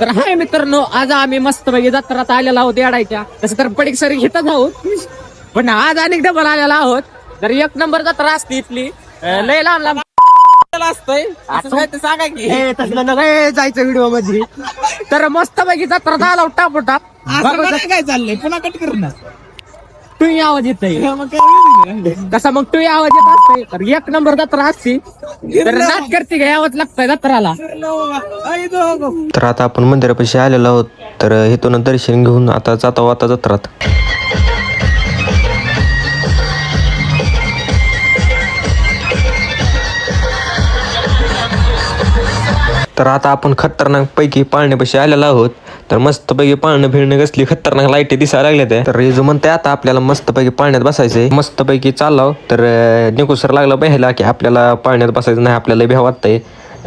तर हाय मित्रांनो आज आम्ही मस्त पैकी जत्रात आलेलो आहोत येडायच्या. तसं तर पडीक सरी घेतच आहोत. पण आज अनेक डबल आलेला आहोत. तर एक नंबर जत्रा असते इथली. लय लांब लांब असतंय. सांगा की. जायचं व्हिडिओमध्ये. तर मस्त पैकी जत्रा आला टाप टाप काय चाललंय. पुन्हा कट कर तू. आवाज मग काय कसा मग आवाज येत असतोय. तर एक नंबर जत्रा असती. तर नाच करते का यावंच लागतंय जत्राला? तर आता आपण मंदिरापाशी आलेलो आहोत. तर इथून दर्शन घेऊन आता जाता आता जत्रात. तर आता आपण खतरनाक पैकी पाळण्यापाशी आलेलो आहोत. तर मस्त पैकी पाळणं फिरणं कसली खतरनाक लाईटी दिसायला लागल्या त्या तर हे जो म्हणते आता आपल्याला मस्त पैकी पाळण्यात बसायचंय. मस्त पैकी चाललाव. तर निकुसर लागला पाहिला की आपल्याला पाळण्यात बसायचं नाही आपल्याला भ्या वाटतंय.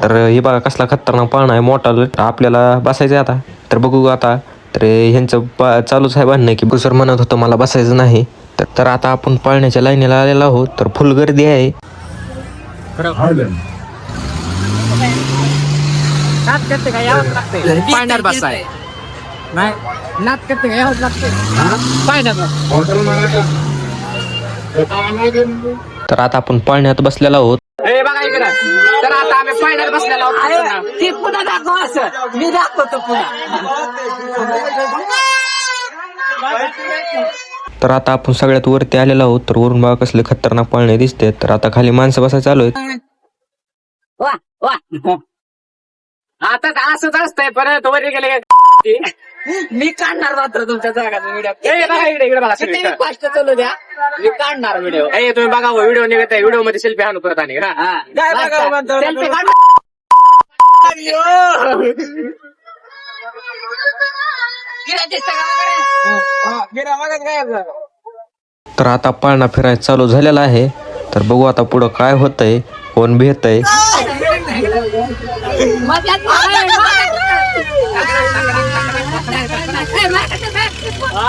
तर हे बघा कसला खतरनाक पाळणा आहे मोठा तर आपल्याला बसायचं आता. तर बघू आता. तर ह्यांचं पा- चालूच आहे म्हणणं की सर म्हणत होतं मला बसायचं नाही. तर तर आता आपण पाळण्याच्या लाईनीला आलेलो आहोत. तर फुल गर्दी आहे. पाण्यात बसाय. नाही. नाच करते यावंच पाण्यात तर आता आपण पाळण्यात बसलेलो आहोत. हे बघा इकडं. तर आता आम्ही पाण्यात बसलेलो आहोत. ती पुन्हा दाखव असं. मी दाखवतो पुन्हा. तर आता आपण सगळ्यात वरती आलेलो आहोत. तर वरून बघा कसले खतरनाक पाळणे दिसते तर आता खाली माणसं बसायला चालू आहेत. वा वा. आता असंच असतंय. परत वरी गेले. मी काढणार मात्र तुमच्या जागाचा व्हिडिओ बघा इकडे इकडे बघा किती. कष्ट चालू द्या. मी काढणार व्हिडिओ ए तुम्ही बघा व्हिडिओ निघत आहे. व्हिडिओमध्ये सेल्फी आणू परत आणि हा. सेल्फी काढ? तर आता पाळणा फिरायला चालू झालेला आहे. तर बघू आता पुढं काय होतंय कोण भेटतंय.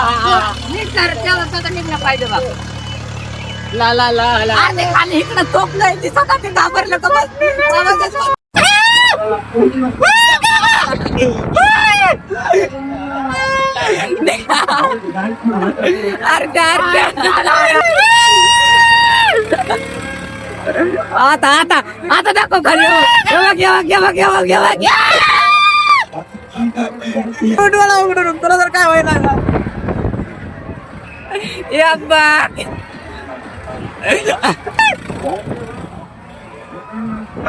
मी निघलं पाहिजे बाबा ला ला ला ला. आणि खाली इकडं तोप नाही दिसत ते घाबरलं का बस आवाजच होत अर्ध्या आता आता आता दाखव खाली. घेवा घेवा घेवा घेवा घेवा तुला जर काय व्हायला एक बार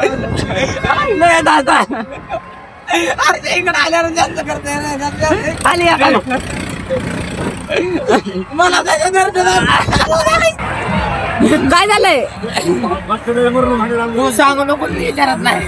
नाही दादा अरे इकडे आल्यावर जास्त करते खाली या, खाली मला त्याच्या काय झालंय सांगू नको विचारत नाही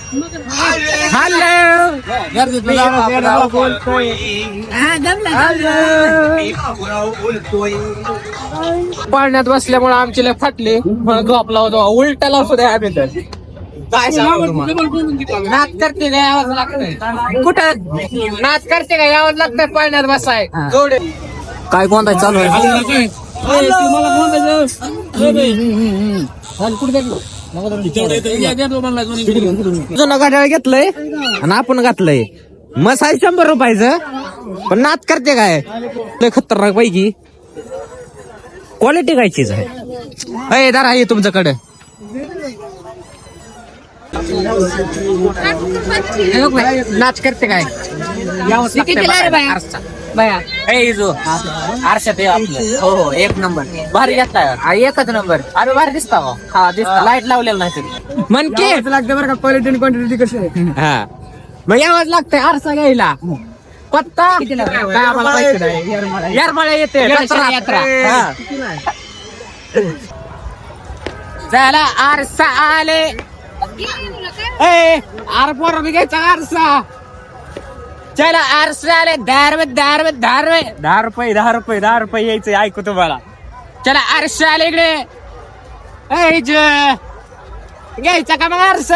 हॅलो बोलतोय पाळण्यात बसल्यामुळे आमची लय फाटली. गॉप लावतो. उलटा लावतो द्या आम्ही तर. काय सांगू तुम्हाला? नाच करते का? यावंच लागतंय. कुठं? नाच करते का? यावंच लागतंय. पाळण्यात बसाय. जोडे काय कोणता चालू आहे? जुनं गाड्या घेतलंय? आणि आपण घातलंय. मस आहे शंभर रुपयाचं. पण नाच करते काय? लय खतरनाक पैकी. क्वालिटी काय चीज आहे. अय दार आहे तुमच्याकडे. नाच करते काय? यावंच बाया? आरसा. बाया ए जो आरशात आहे आपलं. हो हो एक नंबर. भारी घेतलाय. हा एकच नंबर. अरे भारी दिसता हो. हा दिसत. लाइट लावलेलं नाही तरी. मन की. लागते बरं का क्वालिटी आणि क्वांटिटी कशी आहे? हा. मग यावंच लागतंय आरसा घ्यायला. पत्ता? काय आम्हाला माहिती नाही. येरमाळ्या येते. हा. चला आरसा आले. ए आर पोर घ्यायचा आरसा. चला आरसा आले दहा रुपये दहा रुपये दहा रुपये दहा रुपये दहा रुपये दहा रुपये यायचं ऐकू तुम्हाला. चला आरसा आले इकडे. घ्यायचा का मग आरस?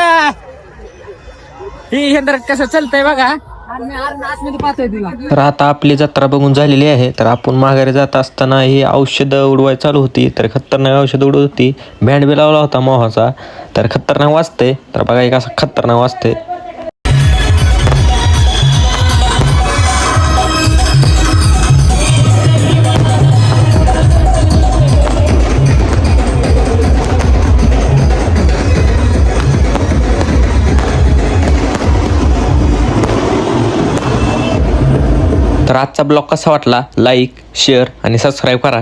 ही हेंद्र कसं चालतंय बघा. आतमध्ये पाहतोय तुला तर आता आपली जत्रा बघून झालेली आहे तर आपण माघारी जात असताना ही औषधं उडवाय चालू होती तर खतरनाक औषध उडवत होती. बँड बी लावला होता मोहाचा तर खतरनाक वाजते तर बघा एक असं खतरनाक वाजते तर आजचा ब्लॉग कसा वाटला? लाईक शेअर आणि सबस्क्राईब करा.